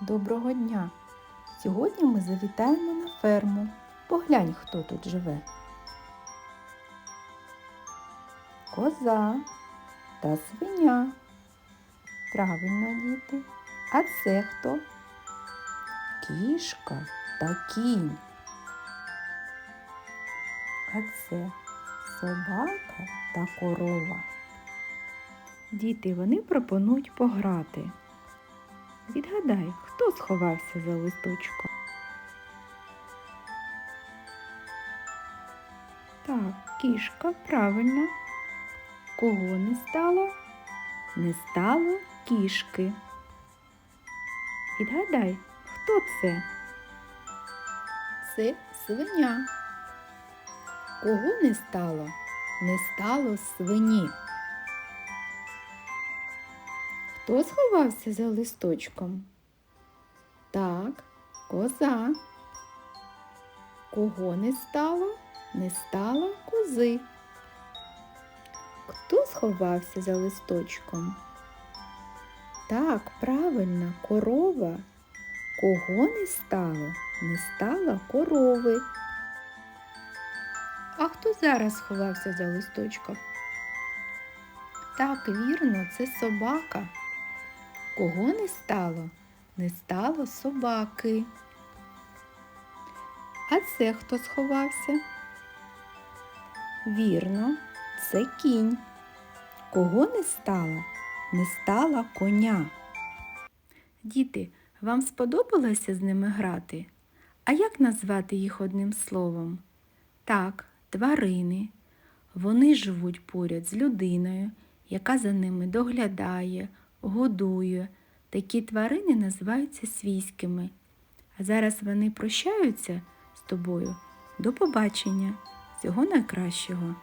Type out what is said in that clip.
Доброго дня! Сьогодні ми завітаємо на ферму. Поглянь, хто тут живе. Коза та свиня. Правильно, діти. А це хто? Кішка та кінь. А це собака та корова. Діти, вони пропонують пограти. Відгадай, хто сховався за листочком? Так, кішка, правильно. Кого не стало? Не стало кішки. Відгадай, хто це? Це свиня. Кого не стало? Не стало свині. Хто сховався за листочком? Так, коза. Кого не стало? Не стало кози. Хто сховався за листочком? Так, правильно, корова. Кого не стало? Не стало корови. А хто зараз сховався за листочком? Так, вірно, це собака. Кого не стало? Не стало собаки. А це хто сховався? Вірно, це кінь. Кого не стало? Не стало коня. Діти, вам сподобалося з ними грати? А як назвати їх одним словом? Так, тварини. Вони живуть поряд з людиною, яка за ними доглядає, годує. Такі тварини називаються свійськими. А зараз вони прощаються з тобою. До побачення. Всього найкращого.